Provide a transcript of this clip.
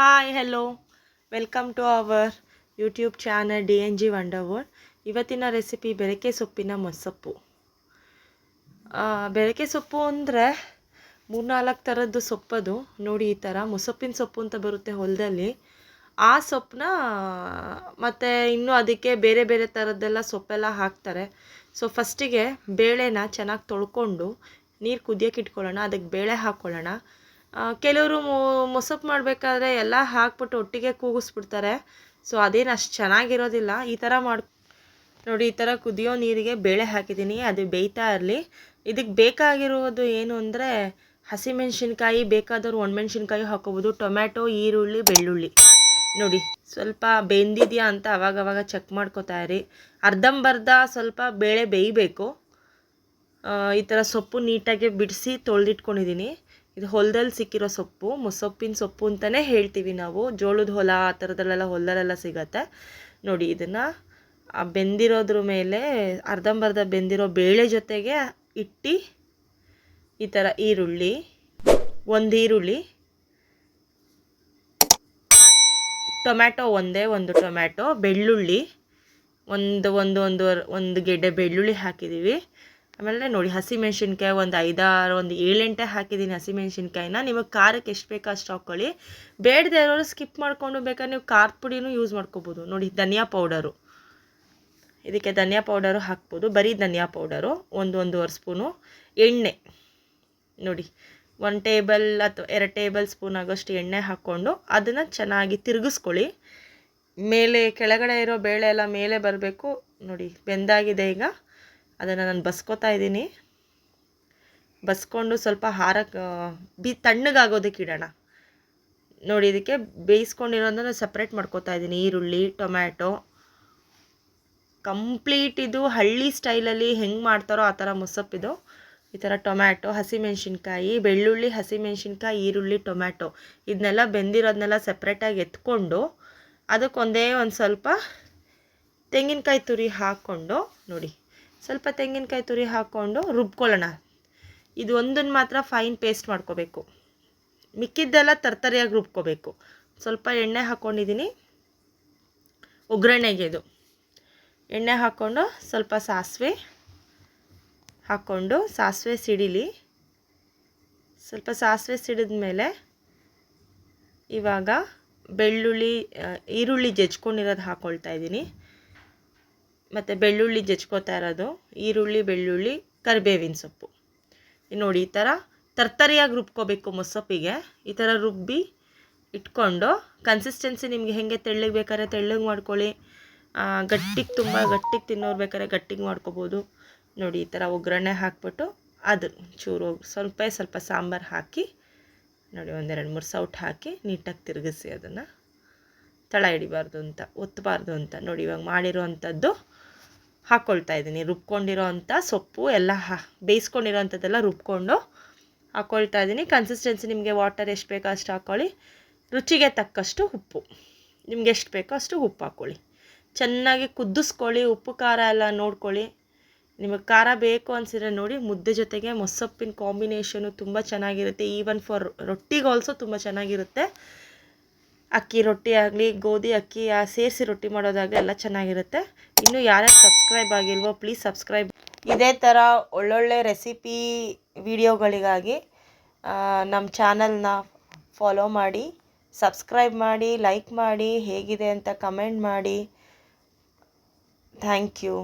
Hi hello welcome to our YouTube channel D N G wonder world ಇವತ್ತಿನ recipe ಬೆರಕೆ ಸೊಪ್ಪಿನ ಮೊಸಪ್ಪು ಬೆರಕೆ ಸೊಪ್ಪು ಅಂದರೆ ಮೂರ್ನಾಲ್ಕು ಥರದ್ದು ಸೊಪ್ಪದು. ನೋಡಿ ಈ ಥರ ಮೊಸಪ್ಪಿನ ಸೊಪ್ಪು ಅಂತ ಬರುತ್ತೆ ಹೊಲದಲ್ಲಿ. ಆ ಸೊಪ್ಪನ್ನ, ಮತ್ತು ಇನ್ನೂ ಅದಕ್ಕೆ ಬೇರೆ ಬೇರೆ ಥರದ್ದೆಲ್ಲ ಸೊಪ್ಪೆಲ್ಲ ಹಾಕ್ತಾರೆ. ಸೊ ಫಸ್ಟಿಗೆ ಬೇಳೆನ ಚೆನ್ನಾಗಿ ತೊಳ್ಕೊಂಡು ನೀರು ಕುದಿಯೋಕೆ ಇಟ್ಕೊಳ್ಳೋಣ. ಅದಕ್ಕೆ ಬೇಳೆ ಹಾಕ್ಕೊಳ್ಳೋಣ ಕೆಲವರು ಮೊಸಪ್ಪು ಮಾಡಬೇಕಾದ್ರೆ ಎಲ್ಲ ಹಾಕ್ಬಿಟ್ಟು ಒಟ್ಟಿಗೆ ಕೂಗಿಸ್ಬಿಡ್ತಾರೆ. ಸೊ ಅದೇನು ಅಷ್ಟು ಚೆನ್ನಾಗಿರೋದಿಲ್ಲ. ಈ ಥರ ಮಾಡಿ, ನೋಡಿ, ಈ ಥರ ಕುದಿಯೋ ನೀರಿಗೆ ಬೇಳೆ ಹಾಕಿದ್ದೀನಿ. ಅದು ಬೇಯ್ತಾ ಇರಲಿ. ಇದಕ್ಕೆ ಬೇಕಾಗಿರೋದು ಏನು ಅಂದರೆ ಹಸಿಮೆಣ್ಸಿನ್ಕಾಯಿ, ಬೇಕಾದವರು ಒಣಮೆಣ್ಸಿನ್ಕಾಯಿ ಹಾಕೋಬೋದು. ಟೊಮ್ಯಾಟೊ, ಈರುಳ್ಳಿ, ಬೆಳ್ಳುಳ್ಳಿ. ನೋಡಿ, ಸ್ವಲ್ಪ ಬೆಂದಿದೆಯಾ ಅಂತ ಅವಾಗವಾಗ ಚೆಕ್ ಮಾಡ್ಕೋತಾ ಇರಿ. ಅರ್ಧಂಬರ್ಧ ಸ್ವಲ್ಪ ಬೇಳೆ ಬೇಯಬೇಕು. ಈ ಥರ ಸೊಪ್ಪು ನೀಟಾಗಿ ಬಿಡಿಸಿ ತೊಳೆದಿಟ್ಕೊಂಡಿದ್ದೀನಿ ಇದು ಹೊಲದಲ್ಲಿ ಸಿಕ್ಕಿರೋ ಸೊಪ್ಪು, ಮುಸೊಪ್ಪಿನ ಸೊಪ್ಪು ಅಂತಲೇ ಹೇಳ್ತೀವಿ ನಾವು. ಜೋಳದ ಹೊಲ ಆ ಥರದಲ್ಲೆಲ್ಲ ಹೊಲದಲ್ಲೆಲ್ಲ ಸಿಗತ್ತೆ. ನೋಡಿ, ಇದನ್ನು ಬೆಂದಿರೋದ್ರ ಮೇಲೆ ಅರ್ಧಂಬರ್ಧ ಬೆಂದಿರೋ ಬೇಳೆ ಜೊತೆಗೆ ಇಟ್ಟು, ಈ ಥರ ಈರುಳ್ಳಿ, ಒಂದು ಈರುಳ್ಳಿ, ಟೊಮ್ಯಾಟೊ ಒಂದೇ ಒಂದು ಟೊಮ್ಯಾಟೊ, ಬೆಳ್ಳುಳ್ಳಿ, ಒಂದು ಒಂದು ಒಂದು ಒಂದು ಗೆಡ್ಡೆ ಬೆಳ್ಳುಳ್ಳಿ ಹಾಕಿದ್ದೀವಿ. ಆಮೇಲೆ ನೋಡಿ, ಹಸಿಮೆಣ್ಸಿನ್ಕಾಯಿ ಒಂದು ಐದಾರು, ಒಂದು ಏಳೆಂಟೆ ಹಾಕಿದ್ದೀನಿ ಹಸಿಮೆಣ್ಸಿನ್ಕಾಯಿನ. ನಿಮಗೆ ಖಾರಕ್ಕೆ ಎಷ್ಟು ಬೇಕೋ ಅಷ್ಟು ಹಾಕ್ಕೊಳ್ಳಿ. ಬೇಡದೇ ಇರೋರು ಸ್ಕಿಪ್ ಮಾಡ್ಕೊಂಡು ಬೇಕಾದ್ರೆ ನೀವು ಖಾರದ ಪುಡಿನೂ ಯೂಸ್ ಮಾಡ್ಕೋಬೋದು. ನೋಡಿ, ಧನಿಯಾ ಪೌಡರು ಇದಕ್ಕೆ ಧನಿಯಾ ಪೌಡರು ಹಾಕ್ಬೋದು. ಬರೀ ಧನಿಯಾ ಪೌಡರು ಒಂದು ಒಂದೂವರೆ ಸ್ಪೂನು ಎಣ್ಣೆ. ನೋಡಿ ಒನ್ ಟೇಬಲ್ ಅಥವಾ ಎರಡು ಟೇಬಲ್ ಸ್ಪೂನ್ ಆಗೋಷ್ಟು ಎಣ್ಣೆ ಹಾಕ್ಕೊಂಡು ಅದನ್ನು ಚೆನ್ನಾಗಿ ತಿರುಗಿಸ್ಕೊಳ್ಳಿ. ಮೇಲೆ ಕೆಳಗಡೆ ಇರೋ ಬೇಳೆ ಎಲ್ಲ ಮೇಲೆ ಬರಬೇಕು. ನೋಡಿ, ಬೆಂದಾಗಿದೆ ಈಗ. ಅದನ್ನು ನಾನು ಬಸ್ಕೋತಾ ಇದ್ದೀನಿ. ಬಸ್ಕೊಂಡು ಸ್ವಲ್ಪ ಹಾರಕ್ಕೆ ಬಿ, ತಣ್ಣಗಾಗೋದಕ್ಕೆ ಇಡೋಣ. ನೋಡಿ, ಇದಕ್ಕೆ ಬೇಯಿಸ್ಕೊಂಡಿರೋದನ್ನ ಸಪ್ರೇಟ್ ಮಾಡ್ಕೋತಾ ಇದ್ದೀನಿ. ಈರುಳ್ಳಿ, ಟೊಮ್ಯಾಟೊ. ಕಂಪ್ಲೀಟ್ ಇದು ಹಳ್ಳಿ ಸ್ಟೈಲಲ್ಲಿ ಹೆಂಗೆ ಮಾಡ್ತಾರೋ ಆ ಥರ ಮೊಸಪ್ಪಿದು ಈ ಥರ ಟೊಮ್ಯಾಟೊ, ಹಸಿಮೆಣ್ಸಿನ್ಕಾಯಿ, ಬೆಳ್ಳುಳ್ಳಿ, ಹಸಿಮೆಣ್ಸಿನ್ಕಾಯಿ, ಈರುಳ್ಳಿ, ಟೊಮ್ಯಾಟೊ. ಇದನ್ನೆಲ್ಲ ಬೆಂದಿರೋದನ್ನೆಲ್ಲ ಸಪ್ರೇಟಾಗಿ ಎತ್ಕೊಂಡು ಅದಕ್ಕೊಂದೇ ಒಂದು ಸ್ವಲ್ಪ ತೆಂಗಿನಕಾಯಿ ತುರಿ ಹಾಕ್ಕೊಂಡು ನೋಡಿ. ಸ್ವಲ್ಪ ತೆಂಗಿನಕಾಯಿ ತುರಿ ಹಾಕ್ಕೊಂಡು ರುಬ್ಕೊಳ್ಳೋಣ. ಇದು ಒಂದನ್ನು ಮಾತ್ರ ಫೈನ್ ಪೇಸ್ಟ್ ಮಾಡ್ಕೋಬೇಕು. ಮಿಕ್ಕಿದ್ದೆಲ್ಲ ತರ್ತರಿಯಾಗಿ ರುಬ್ಕೋಬೇಕು. ಸ್ವಲ್ಪ ಎಣ್ಣೆ ಹಾಕ್ಕೊಂಡಿದ್ದೀನಿ ಒಗ್ಗರಣೆಗೆ ಇದು. ಎಣ್ಣೆ ಹಾಕ್ಕೊಂಡು ಸ್ವಲ್ಪ ಸಾಸಿವೆ ಹಾಕ್ಕೊಂಡು ಸಾಸಿವೆ ಸಿಡಿಲಿ. ಸ್ವಲ್ಪ ಸಾಸಿವೆ ಸಿಡಿದ ಮೇಲೆ ಇವಾಗ ಬೆಳ್ಳುಳ್ಳಿ ಈರುಳ್ಳಿ ಜಜ್ಕೊಂಡಿರೋದು ಹಾಕ್ಕೊಳ್ತಾ ಇದ್ದೀನಿ ಮತ್ತು ಬೆಳ್ಳುಳ್ಳಿ ಜಜ್ಕೋತಾ ಇರೋದು, ಈರುಳ್ಳಿ, ಬೆಳ್ಳುಳ್ಳಿ, ಕರಿಬೇವಿನ ಸೊಪ್ಪು. ನೋಡಿ, ಈ ಥರ ತರ್ತರಿಯಾಗಿ ರುಬ್ಕೋಬೇಕು ಮೊಸಪ್ಪಿಗೆ ಈ ಥರ ರುಬ್ಬಿ ಇಟ್ಕೊಂಡು ಕನ್ಸಿಸ್ಟೆನ್ಸಿ ನಿಮಗೆ ಹೇಗೆ ತೆಳ್ಳಗೆ ಬೇಕಾದ್ರೆ ತೆಳ್ಳಗೆ ಮಾಡ್ಕೊಳ್ಳಿ. ಗಟ್ಟಿಗೆ ತುಂಬ ಗಟ್ಟಿಗೆ ತಿನ್ನೋರು ಬೇಕಾದ್ರೆ ಗಟ್ಟಿಗೆ ಮಾಡ್ಕೋಬೋದು. ನೋಡಿ, ಈ ಥರ ಒಗ್ಗರಣೆ ಹಾಕ್ಬಿಟ್ಟು ಅದು ಚೂರು ಸ್ವಲ್ಪ ಸ್ವಲ್ಪ ಸಾಂಬಾರು ಹಾಕಿ, ನೋಡಿ, ಒಂದೆರಡು ಮೂರು ಸೌಟ್ ಹಾಕಿ ನೀಟಾಗಿ ತಿರುಗಿಸಿ ಅದನ್ನು ತಳ ಹಿಡಿಬಾರ್ದು ಅಂತ ಒತ್ತಬಾರ್ದು ಅಂತ. ನೋಡಿ, ಇವಾಗ ಮಾಡಿರೋ ಅಂಥದ್ದು ಹಾಕ್ಕೊಳ್ತಾ ಇದ್ದೀನಿ. ರುಬ್ಕೊಂಡಿರೋ ಅಂಥ ಸೊಪ್ಪು ಎಲ್ಲ ಹಾ ಬೇಯಿಸ್ಕೊಂಡಿರೋ ಅಂಥದ್ದೆಲ್ಲ ರುಬ್ಕೊಂಡು ಹಾಕ್ಕೊಳ್ತಾ ಇದ್ದೀನಿ. ಕನ್ಸಿಸ್ಟೆನ್ಸಿ ನಿಮಗೆ ವಾಟರ್ ಎಷ್ಟು ಬೇಕೋ ಅಷ್ಟು ಹಾಕ್ಕೊಳ್ಳಿ ರುಚಿಗೆ ತಕ್ಕಷ್ಟು ಉಪ್ಪು. ನಿಮ್ಗೆ ಎಷ್ಟು ಬೇಕೋ ಅಷ್ಟು ಉಪ್ಪು ಹಾಕ್ಕೊಳ್ಳಿ ಚೆನ್ನಾಗಿ ಕುದಿಸ್ಕೊಳ್ಳಿ. ಉಪ್ಪು, ಖಾರ ಎಲ್ಲ ನೋಡ್ಕೊಳ್ಳಿ. ನಿಮಗೆ ಖಾರ ಬೇಕು ಅನಿಸಿದ್ರೆ ನೋಡಿ, ಮುದ್ದೆ ಜೊತೆಗೆ ಮೊಸಪ್ಪಿನ ಕಾಂಬಿನೇಷನು ತುಂಬ ಚೆನ್ನಾಗಿರುತ್ತೆ. ಈವನ್ ಫಾರ್ ರೊಟ್ಟಿಗೆ ಆಲ್ಸೋ ತುಂಬ ಚೆನ್ನಾಗಿರುತ್ತೆ. ಅಕ್ಕಿ ರೊಟ್ಟಿ ಆಗಲಿ, ಗೋಧಿ, ಅಕ್ಕಿ ಸೇರಿಸಿ ರೊಟ್ಟಿ ಮಾಡೋದಾಗಲಿ ಎಲ್ಲ ಚೆನ್ನಾಗಿರುತ್ತೆ. ಇನ್ನು ಯಾರ್ಯಾರು ಸಬ್ಸ್ಕ್ರೈಬ್ ಆಗಿಲ್ವೋ ಪ್ಲೀಸ್ ಸಬ್ಸ್ಕ್ರೈಬ್. ಇದೇ ಥರ ಒಳ್ಳೊಳ್ಳೆ ರೆಸಿಪಿ ವಿಡಿಯೋಗಳಿಗಾಗಿ ನಮ್ಮ ಚಾನಲ್ನ ಫಾಲೋ ಮಾಡಿ, ಸಬ್ಸ್ಕ್ರೈಬ್ ಮಾಡಿ, ಲೈಕ್ ಮಾಡಿ, ಹೇಗಿದೆ ಅಂತ ಕಮೆಂಟ್ ಮಾಡಿ. Thank you.